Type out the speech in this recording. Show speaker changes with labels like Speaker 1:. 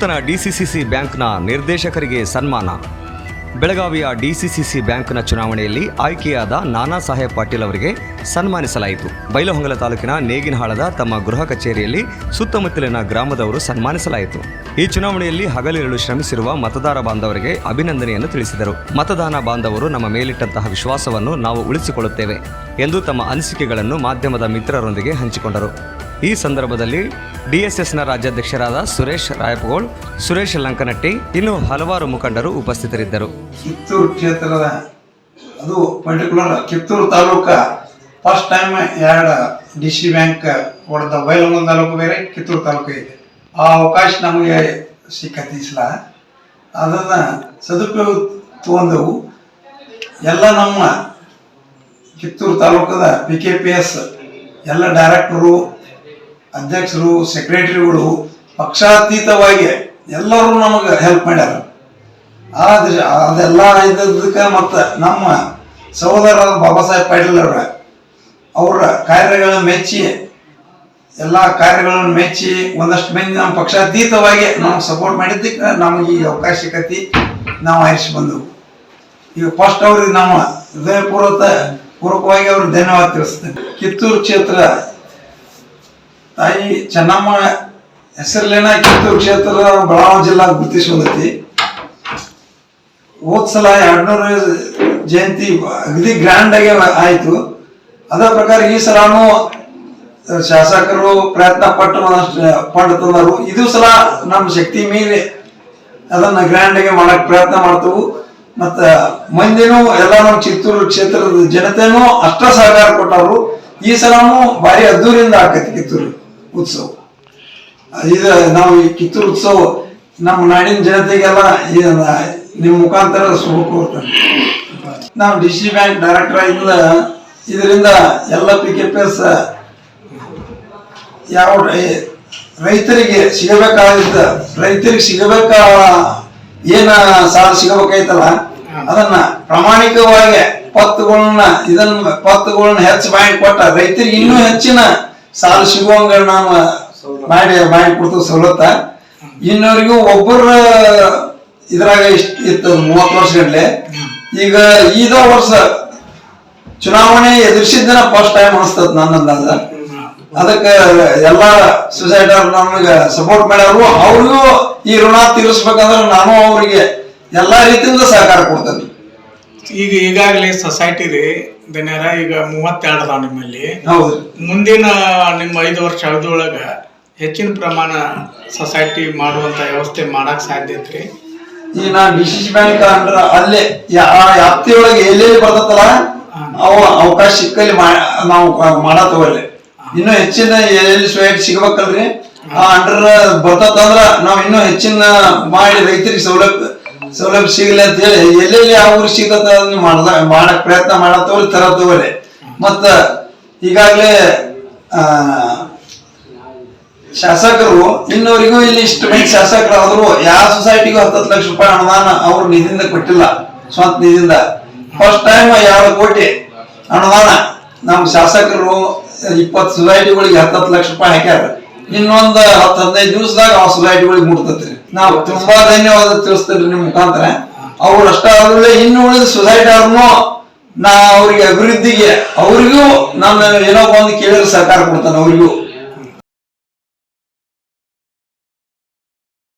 Speaker 1: ನೂತನ ಡಿಸಿಸಿಸಿ ಬ್ಯಾಂಕ್ನ ನಿರ್ದೇಶಕರಿಗೆ ಸನ್ಮಾನ. ಬೆಳಗಾವಿಯ ಡಿಸಿಸಿಸಿ ಬ್ಯಾಂಕ್ನ ಚುನಾವಣೆಯಲ್ಲಿ ಆಯ್ಕೆಯಾದ ನಾನಾ ಸಾಹೇಬ್ ಪಾಟೀಲ್ ಅವರಿಗೆ ಸನ್ಮಾನಿಸಲಾಯಿತು. ಬೈಲಹೊಂಗಲ ತಾಲೂಕಿನ ನೇಗಿನಹಾಳದ ತಮ್ಮ ಗೃಹ ಕಚೇರಿಯಲ್ಲಿ ಸುತ್ತಮುತ್ತಲಿನ ಗ್ರಾಮದವರು ಸನ್ಮಾನಿಸಲಾಯಿತು. ಈ ಚುನಾವಣೆಯಲ್ಲಿ ಹಗಲಿರುಳು ಶ್ರಮಿಸಿರುವ ಮತದಾರ ಬಾಂಧವರಿಗೆ ಅಭಿನಂದನೆಯನ್ನು ತಿಳಿಸಿದರು. ಮತದಾನ ಬಾಂಧವರು ನಮ್ಮ ಮೇಲಿಟ್ಟಂತಹ ವಿಶ್ವಾಸವನ್ನು ನಾವು ಉಳಿಸಿಕೊಳ್ಳುತ್ತೇವೆ ಎಂದು ತಮ್ಮ ಅನಿಸಿಕೆಗಳನ್ನು ಮಾಧ್ಯಮದ ಮಿತ್ರರೊಂದಿಗೆ ಹಂಚಿಕೊಂಡರು. ಈ ಸಂದರ್ಭದಲ್ಲಿ ಡಿಎಸ್ಎಸ್ನ ರಾಜ್ಯಾಧ್ಯಕ್ಷರಾದ ಸುರೇಶ್ ರಾಯಪಗೋಳ್, ಸುರೇಶ್ ಲಂಕನಟ್ಟಿ, ಇನ್ನು ಹಲವಾರು ಮುಖಂಡರು ಉಪಸ್ಥಿತರಿದ್ದರು.
Speaker 2: ಕಿತ್ತೂರು ಕ್ಷೇತ್ರದ, ಅದು particular Kittur taluk first time ಎರಡು ಡಿ ಸಿ ಬ್ಯಾಂಕ್ ಹೊಡೆದ ಬೈಲಹೊಂಗಲ ತಾಲೂಕು ಬೇರೆ, ಕಿತ್ತೂರು ತಾಲೂಕು ಇದೆ. ಆ ಅವಕಾಶ ನಮಗೆ ಸಿಕ್ಕತಿ ಈ ಸಲ ಅದನ್ನ ಸದುಪಯೋಗ ತಗೊಂಡೆವು ಎಲ್ಲ ನಮ್ಮ ಕಿತ್ತೂರು ತಾಲೂಕದ ಪಿ ಕೆ ಪಿ ಎಸ್ ಎಲ್ಲ ಡೈರೆಕ್ಟರು ಅಧ್ಯಕ್ಷರು ಸೆಕ್ರೆಟರಿಗಳು ಪಕ್ಷಾತೀತವಾಗಿ ಎಲ್ಲರೂ ನಮಗೆ ಹೆಲ್ಪ್ ಮಾಡ್ಯಾರ. ಆ ದೃಶ್ಯ ಅದೆಲ್ಲ ಇದ್ದದಕ್ಕೆ ಮತ್ತು ನಮ್ಮ ಸಹೋದರ ಬಾಬಾ ಸಾಹೇಬ್ ಪಾಟೀಲ್ ಅವರ ಅವರ ಕಾರ್ಯಗಳನ್ನು ಮೆಚ್ಚಿ, ಎಲ್ಲ ಕಾರ್ಯಗಳನ್ನು ಮೆಚ್ಚಿ ಒಂದಷ್ಟು ಮಂದಿ ನಮ್ಮ ಪಕ್ಷಾತೀತವಾಗಿ ನಾವು ಸಪೋರ್ಟ್ ಮಾಡಿದ್ದಕ್ಕೆ ನಮಗೆ ಈ ಅವಕಾಶ ಸಿಕ್ಕತಿ, ನಾವು ಆರಿಸಿ ಬಂದವು. ಈಗ ಫಸ್ಟ್ ಅವ್ರಿಗೆ ನಾವು ಹೃದಯಪೂರ್ವಕ, ಪೂರ್ವಕವಾಗಿ ಅವ್ರಿಗೆ ಧನ್ಯವಾದ ತಿಳಿಸ್ತೇನೆ. ಕಿತ್ತೂರು ಕ್ಷೇತ್ರ ತಾಯಿ ಚೆನ್ನಮ್ಮ ಹೆಸರಲ್ಲೇನ ಕಿತ್ತೂರು ಕ್ಷೇತ್ರ ಬೆಳಗಾವಿ ಜಿಲ್ಲಾ ಗುರುತಿಸಿ ಬಂದೈತಿ ಸಲ ಎರಡ್ನೂರ ಜಯಂತಿ ಅಗದಿ ಗ್ರ್ಯಾಂಡ್ ಆಗಿ ಆಯ್ತು. ಅದೇ ಪ್ರಕಾರ ಈ ಸಲಾನು ಶಾಸಕರು ಪ್ರಯತ್ನ ಪಟ್ಟು ಪಟ್ಟು ತಂದರು. ಇದು ಸಲ ನಮ್ಮ ಶಕ್ತಿ ಮೀರಿ ಅದನ್ನ ಗ್ರ್ಯಾಂಡ್ ಆಗಿ ಮಾಡಕ್ ಪ್ರಯತ್ನ ಮಾಡ್ತೇವೆ. ಮತ್ತ ಮಂದಿನೂ ಎಲ್ಲ ನಮ್ಮ ಚಿತ್ತೂರು ಕ್ಷೇತ್ರದ ಜನತೆನೂ ಅಷ್ಟ ಸಹಕಾರ ಕೊಟ್ಟವರು. ಈ ಸಲಾನು ಭಾರಿ ಅದ್ದೂರಿಯಿಂದ ಆಕೈತಿ ಕಿತ್ತೂರು. ಉತ್ಸವ. ಇದು ನಾವು ಈ ಕಿತ್ತೂರು ಉತ್ಸವ, ನಮ್ಮ ನಾಡಿನ ಜನತೆಗೆಲ್ಲ ನಿಮ್ಮ ಮುಖಾಂತರ ಶುಭ ಕೋರ್ತೇನೆ ನಾವು ಡಿ ಸಿ ಬ್ಯಾಂಕ್ ಡೈರೆಕ್ಟರ್ ಆಗಿದ್ದ ಇದರಿಂದ ಎಲ್ಲ ಪಿ ಕೆ ಪಿ ಎಸ್ ಯಾವ ರೈತರಿಗೆ ಸಿಗಬೇಕಾದ ರೈತರಿಗೆ ಸಿಗಬೇಕ, ಏನ ಸಾಲ ಸಿಗಬೇಕಾಯ್ತಲ್ಲ, ಅದನ್ನ ಪ್ರಾಮಾಣಿಕವಾಗಿ ಪತ್ತುಗಳನ್ನ, ಇದನ್ನ ಪತ್ತುಗಳನ್ನ ಹೆಚ್ಚು ಮಾಡಿ ಕೊಟ್ಟ ರೈತರಿಗೆ ಇನ್ನೂ ಹೆಚ್ಚಿನ ಸಾಲ ಸಿಗುವಂಗ ನಾವು ಮಾಡಿ ಮಾಡಿ ಕೊಡ್ತೀವಿ ಸವಲತ್ತ. ಇನ್ನವರಿಗೂ ಒಬ್ಬರ ಇದ್ರಾಗ ಇಷ್ಟ ಇತ್ತು ಮೂವತ್ತು ವರ್ಷ ಗಂಟ್ಲೆ. ಈಗ ಇದ ವರ್ಷ ಚುನಾವಣೆ ಎದುರಿಸಿದ್ದನ ಫಸ್ಟ್ ಟೈಮ್ ಅನಿಸ್ತದ ನನ್ನ ಅಂದಾಜ ಅದಕ್ಕೆ ಎಲ್ಲ ಸೊಸೈಟಿ ನಮಗೆ ಸಪೋರ್ಟ್ ಮಾಡ್ಯಾರು. ಅವ್ರಿಗೂ ಈ ಋಣ ತೀರಿಸ್ಬೇಕಂದ್ರೆ ನಾನು ಅವರಿಗೆ ಎಲ್ಲಾ ರೀತಿಯಿಂದ ಸಹಕಾರ ಕೊಡ್ತೇನೆ.
Speaker 3: ಈಗ ಈಗಾಗಲೇ ಸೊಸೈಟಿ ರೀ ದನ್ಯಾರ ಈಗ ಮೂವತ್ತೆರಡು ಅದಾವ ನಿಮ್ಮಲ್ಲಿ.
Speaker 2: ಹೌದು.
Speaker 3: ಮುಂದಿನ ನಿಮ್ಮ ಐದು ವರ್ಷ ಅವಧಿಯೊಳಗ ಹೆಚ್ಚಿನ ಪ್ರಮಾಣ ಸೊಸೈಟಿ ಮಾಡುವಂತ ವ್ಯವಸ್ಥೆ ಮಾಡಕ್ ಸಾಧ್ಯ ಐತ್ರಿ?
Speaker 2: ಈ ನಾ ಡಿ ಸಿ ಸಿ ಬ್ಯಾಂಕ್ ಅಂದ್ರ ಅಲ್ಲೇ ಯಾ- ಆ ವ್ಯಾಪ್ತಿಯೊಳಗೆ ಎಲ್ಲೆಲ್ಲಿ ಬರ್ತತ್ತಲ್ಲ ಅವ ಅವಕಾಶ ಸಿಕ್ಕಲ್ಲಿ ನಾವು ನಾವು ಮಾಡತ್ತವಲ್ಲಿ. ಇನ್ನೂ ಹೆಚ್ಚಿನ ಎಲ್ಲಿ ಸೊಸೈಟಿ ಸಿಗ್ಬೇಕಲ್ರಿ ಆ ಅಂಡರ್ ಬರ್ತದಂದ್ರ ನಾವು ಇನ್ನೂ ಹೆಚ್ಚಿನ ಮಾಡಿ ರೈತರಿಗೆ ಸೌಲಭ್ಯ ಸೌಲಭ್ಯ ಸಿಗಲಿ ಅಂತ ಹೇಳಿ ಎಲ್ಲೆಲ್ಲಿ ಯಾವ ಊರಿಗೆ ಸಿಗತ್ತ ಅದನ್ನ ಮಾಡಕ್ ಪ್ರಯತ್ನ ಮಾಡತ್ತವ್ರಿ ತರತ್ತವ್ರಿ. ಮತ್ತ ಈಗಾಗಲೇ, ಆ, ಶಾಸಕರು, ಇನ್ನವರಿಗೂ ಇಲ್ಲಿ ಇಷ್ಟು ಮಂದಿ ಶಾಸಕರಾದ್ರು, ಯಾವ ಸೊಸೈಟಿಗೂ ಹತ್ತತ್ತು ಲಕ್ಷ ರೂಪಾಯಿ ಅನುದಾನ ಅವ್ರ ನಿಧಿಯಿಂದ ಕೊಟ್ಟಿಲ್ಲ, ಸ್ವಂತ ನಿಧಿಯಿಂದ. ಫಸ್ಟ್ ಟೈಮ್ ಎರಡು ಕೋಟಿ ಅನುದಾನ ನಮ್ಮ ಶಾಸಕರು ಇಪ್ಪತ್ತು ಸೊಸೈಟಿಗಳಿಗೆ ಹತ್ತತ್ತು ಲಕ್ಷ ರೂಪಾಯಿ ಹಾಕ್ಯಾರ. ಇನ್ನೊಂದು ಹತ್ತು ಹದಿನೈದು ದಿವಸದಾಗ ಆ ಸೊಸೈಟಿಗಳಿಗೆ ಮುಟ್ತತ್ರಿ. ನಾವು ತುಂಬಾ ಧನ್ಯವಾದ ತಿಳಿಸ್ತೇವೆ ನಿಮ್ಮ ಮುಖಾಂತರ. ಅವ್ರು ಅಷ್ಟ ಆದ್ಮೇಲೆ ಇನ್ನು ಉಳಿದ ಸೊಸೈಟಿ ಅವ್ರನ್ನು ನಾ ಅವ್ರಿಗೆ ಅಭಿವೃದ್ಧಿಗೆ ಅವ್ರಿಗೂ ನಾನು ಏನೋ ಒಂದು ಕೇಳಿದ್ರೆ ಸಹಕಾರ ಕೊಡ್ತಾನೆ ಅವ್ರಿಗೂ.